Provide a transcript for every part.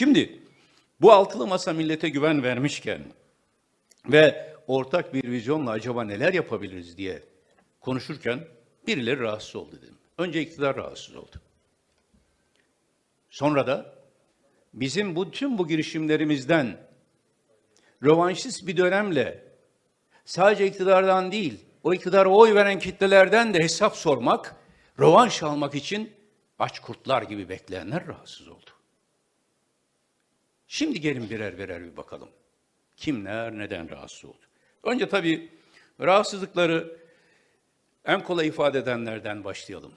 Şimdi bu altılı masa millete güven vermişken ve ortak bir vizyonla acaba neler yapabiliriz diye konuşurken birileri rahatsız oldu dedim. Önce iktidar rahatsız oldu. Sonra da bizim bu tüm bu girişimlerimizden rövanşist bir dönemle sadece iktidardan değil, o iktidara oy veren kitlelerden de hesap sormak, rövanş almak için aç kurtlar gibi bekleyenler rahatsız oldu. Şimdi gelin birer birer bir bakalım. Kimler neden rahatsız oldu? Önce tabii rahatsızlıkları en kolay ifade edenlerden başlayalım.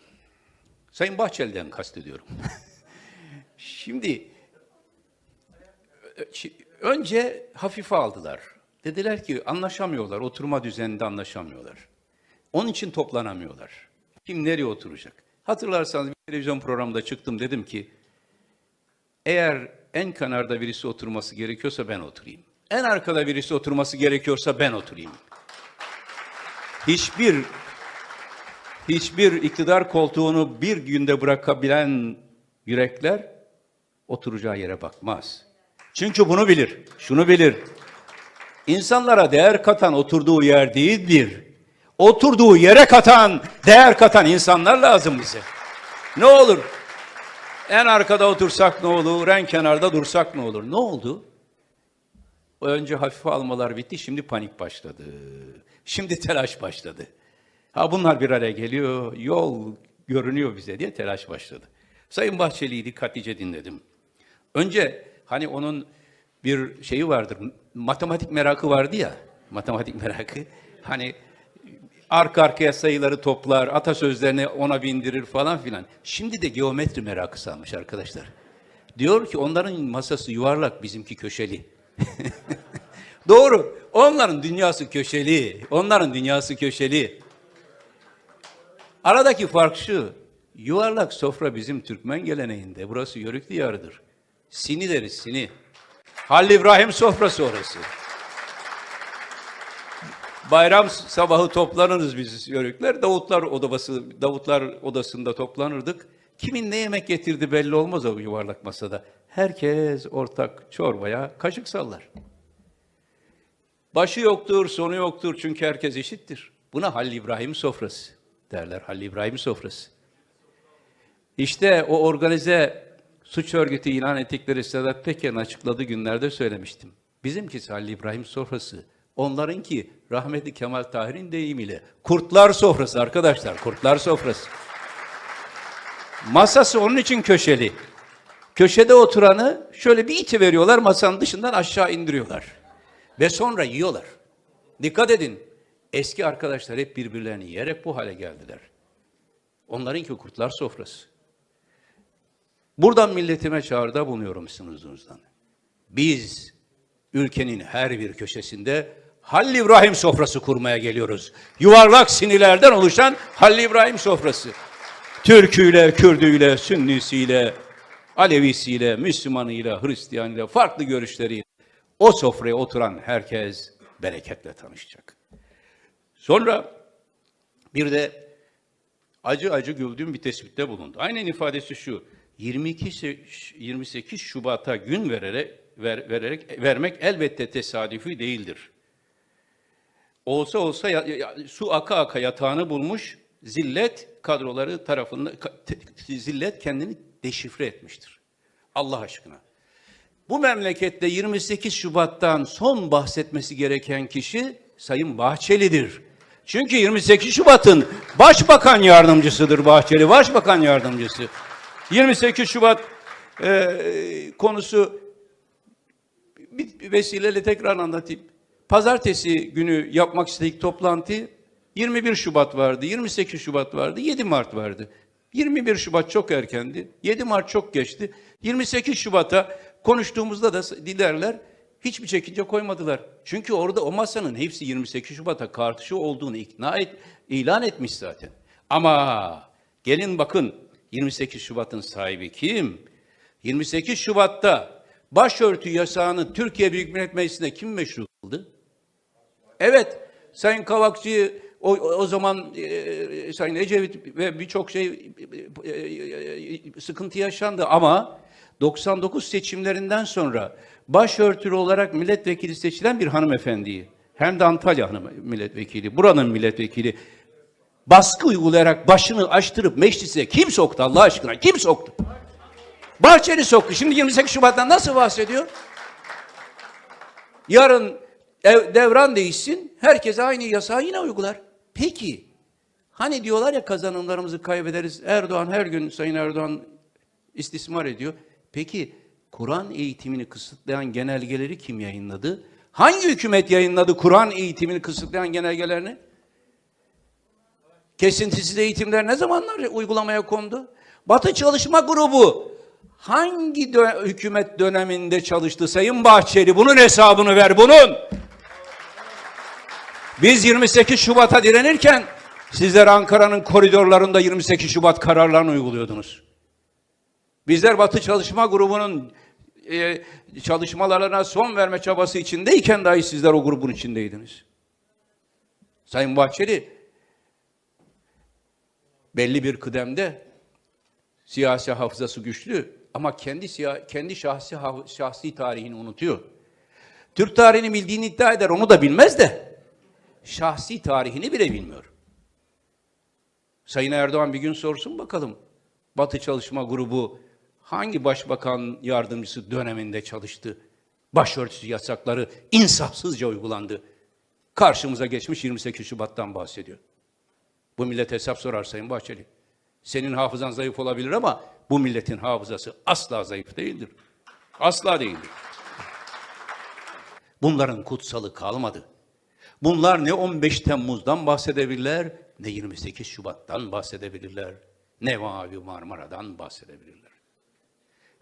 Sayın Bahçeli'den kastediyorum. Şimdi önce hafife aldılar. Dediler ki anlaşamıyorlar, oturma düzeninde anlaşamıyorlar. Onun için toplanamıyorlar. Kim nereye oturacak? Hatırlarsanız bir televizyon programında çıktım dedim ki eğer en kenarda birisi oturması gerekiyorsa ben oturayım. En arkada birisi oturması gerekiyorsa ben oturayım. Hiçbir hiçbir iktidar koltuğunu bir günde bırakabilen yürekler oturacağı yere bakmaz. Çünkü bunu bilir, şunu bilir. İnsanlara değer katan oturduğu yer değildir. Oturduğu yere katan, değer katan insanlar lazım bize. Ne olur? En arkada otursak ne olur, en kenarda dursak ne olur? Ne oldu? Önce hafife almalar bitti, şimdi panik başladı. Şimdi telaş başladı. Ha bunlar bir araya geliyor, yol görünüyor bize diye telaş başladı. Sayın Bahçeli'yi dikkatlice dinledim. Önce hani onun bir şeyi vardır, matematik merakı vardı ya, matematik merakı. Hani arka arkaya sayıları toplar, atasözlerini ona bindirir falan filan. Şimdi de geometri merakı salmış arkadaşlar. Diyor ki onların masası yuvarlak, bizimki köşeli. Doğru. Onların dünyası köşeli. Onların dünyası köşeli. Aradaki fark şu. Yuvarlak sofra bizim Türkmen geleneğinde. Burası Yörük diyarıdır. Sini deriz, sini. Halil İbrahim sofrası orası. Bayram sabahı toplanırız biz Yörükler. Davutlar odası, Davutlar odasında toplanırdık. Kimin ne yemek getirdi belli olmaz o yuvarlak masada. Herkes ortak çorbaya kaşık sallar. Başı yoktur, sonu yoktur çünkü herkes eşittir. Buna Halil İbrahim sofrası derler. Halil İbrahim sofrası. İşte o organize suç örgütü ilan ettikleri Sedat Peker'in açıkladığı günlerde söylemiştim. Bizimkisi Halil İbrahim sofrası. Onlarınki rahmetli Kemal Tahir'in deyimiyle kurtlar sofrası arkadaşlar, kurtlar sofrası. Masası onun için köşeli. Köşede oturanı şöyle bir iti veriyorlar, masanın dışından aşağı indiriyorlar. Ve sonra yiyorlar. Dikkat edin, eski arkadaşlar hep birbirlerini yiyerek bu hale geldiler. Onlarınki kurtlar sofrası. Buradan milletime çağrıda bulunuyorum sizin. Biz ülkenin her bir köşesinde Halil İbrahim sofrası kurmaya geliyoruz. Yuvarlak sinilerden oluşan Halil İbrahim sofrası. Türküyle, Kürdüyle, Sünnisiyle, Alevisiyle, Müslümanıyla, Hristiyanıyla, farklı görüşleriyle o sofraya oturan herkes bereketle tanışacak. Sonra bir de acı acı güldüğüm bir tespitte bulundu. Aynen ifadesi şu. 22 28 Şubat'a gün vererek ver, vererek vermek elbette tesadüfi değildir. Olsa olsa ya, ya, su aka aka yatağını bulmuş, zillet kadroları tarafından zillet kendini deşifre etmiştir. Allah aşkına. Bu memlekette 28 Şubat'tan son bahsetmesi gereken kişi Sayın Bahçeli'dir. Çünkü 28 Şubat'ın başbakan yardımcısıdır Bahçeli, başbakan yardımcısı. 28 Şubat e, konusu bir vesileyle tekrar anlatayım. Pazartesi günü yapmak istedik toplantı 21 Şubat vardı, 28 Şubat vardı, 7 Mart vardı. 21 Şubat çok erkendi, 7 Mart çok geçti. 28 Şubat'a konuştuğumuzda da dilerler hiçbir çekince koymadılar. Çünkü orada o masanın hepsi 28 Şubat'a karşı olduğunu ikna et, ilan etmiş zaten. Ama gelin bakın 28 Şubat'ın sahibi kim? 28 Şubat'ta başörtü yasağını Türkiye Büyük Millet Meclisi'nde kim meşru kıldı? Evet, Sayın Kavakçı o, o zaman e, Sayın Ecevit ve birçok şey e, e, sıkıntı yaşandı ama 99 seçimlerinden sonra başörtülü olarak milletvekili seçilen bir hanımefendiyi, hem de Antalya hanım milletvekili, buranın milletvekili, baskı uygulayarak başını açtırıp meclise kim soktu Allah aşkına? Kim soktu? Bahçeli soktu. Şimdi 28 Şubat'tan nasıl bahsediyor? Yarın devran değişsin, herkes aynı yasağı yine uygular. Peki, hani diyorlar ya kazanımlarımızı kaybederiz, Erdoğan her gün Sayın Erdoğan istismar ediyor. Peki, Kur'an eğitimini kısıtlayan genelgeleri kim yayınladı? Hangi hükümet yayınladı Kur'an eğitimini kısıtlayan genelgelerini? Kesintisiz eğitimler ne zamanlar uygulamaya kondu? Batı Çalışma Grubu hangi dö- hükümet döneminde çalıştı Sayın Bahçeli? Bunun hesabını ver bunun. Biz 28 Şubat'a direnirken sizler Ankara'nın koridorlarında 28 Şubat kararlarını uyguluyordunuz. Bizler Batı Çalışma Grubu'nun e, çalışmalarına son verme çabası içindeyken dahi sizler o grubun içindeydiniz. Sayın Bahçeli belli bir kıdemde siyasi hafızası güçlü ama kendi siya, kendi şahsi şahsi tarihini unutuyor. Türk tarihini bildiğini iddia eder, onu da bilmez de şahsi tarihini bile bilmiyor. Sayın Erdoğan bir gün sorsun bakalım. Batı Çalışma Grubu hangi başbakan yardımcısı döneminde çalıştı? Başörtüsü yasakları insafsızca uygulandı. Karşımıza geçmiş 28 Şubat'tan bahsediyor. Bu millet hesap sorar Sayın Bahçeli. Senin hafızan zayıf olabilir ama bu milletin hafızası asla zayıf değildir. Asla değildir. Bunların kutsalı kalmadı. Bunlar ne 15 Temmuz'dan bahsedebilirler, ne 28 Şubat'tan bahsedebilirler, ne Mavi Marmara'dan bahsedebilirler.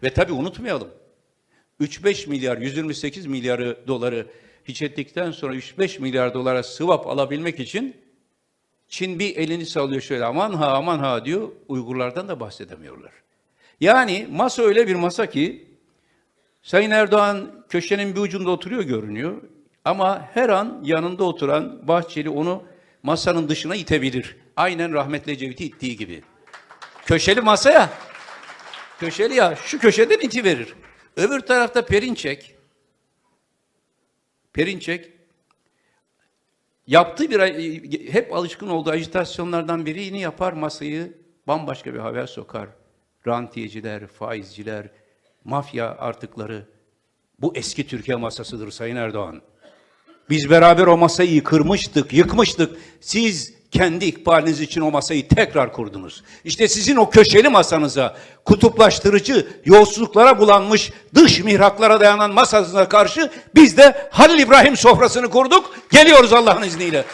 Ve tabii unutmayalım, 3-5 milyar, 128 milyarı doları hiç ettikten sonra 3-5 milyar dolara sıvap alabilmek için Çin bir elini sallıyor şöyle aman ha aman ha diyor. Uygurlardan da bahsedemiyorlar. Yani masa öyle bir masa ki Sayın Erdoğan köşenin bir ucunda oturuyor görünüyor. Ama her an yanında oturan Bahçeli onu masanın dışına itebilir. Aynen rahmetli Ecevit'i ittiği gibi. Köşeli masaya, köşeli ya şu köşeden iti verir. Öbür tarafta Perinçek, Perinçek yaptığı bir hep alışkın olduğu ajitasyonlardan birini yapar masayı bambaşka bir haber sokar. Rantiyeciler, faizciler, mafya artıkları bu eski Türkiye masasıdır Sayın Erdoğan. Biz beraber o masayı kırmıştık, yıkmıştık. Siz kendi ikbaliniz için o masayı tekrar kurdunuz. İşte sizin o köşeli masanıza, kutuplaştırıcı, yolsuzluklara bulanmış, dış mihraklara dayanan masanıza karşı biz de Halil İbrahim sofrasını kurduk. Geliyoruz Allah'ın izniyle.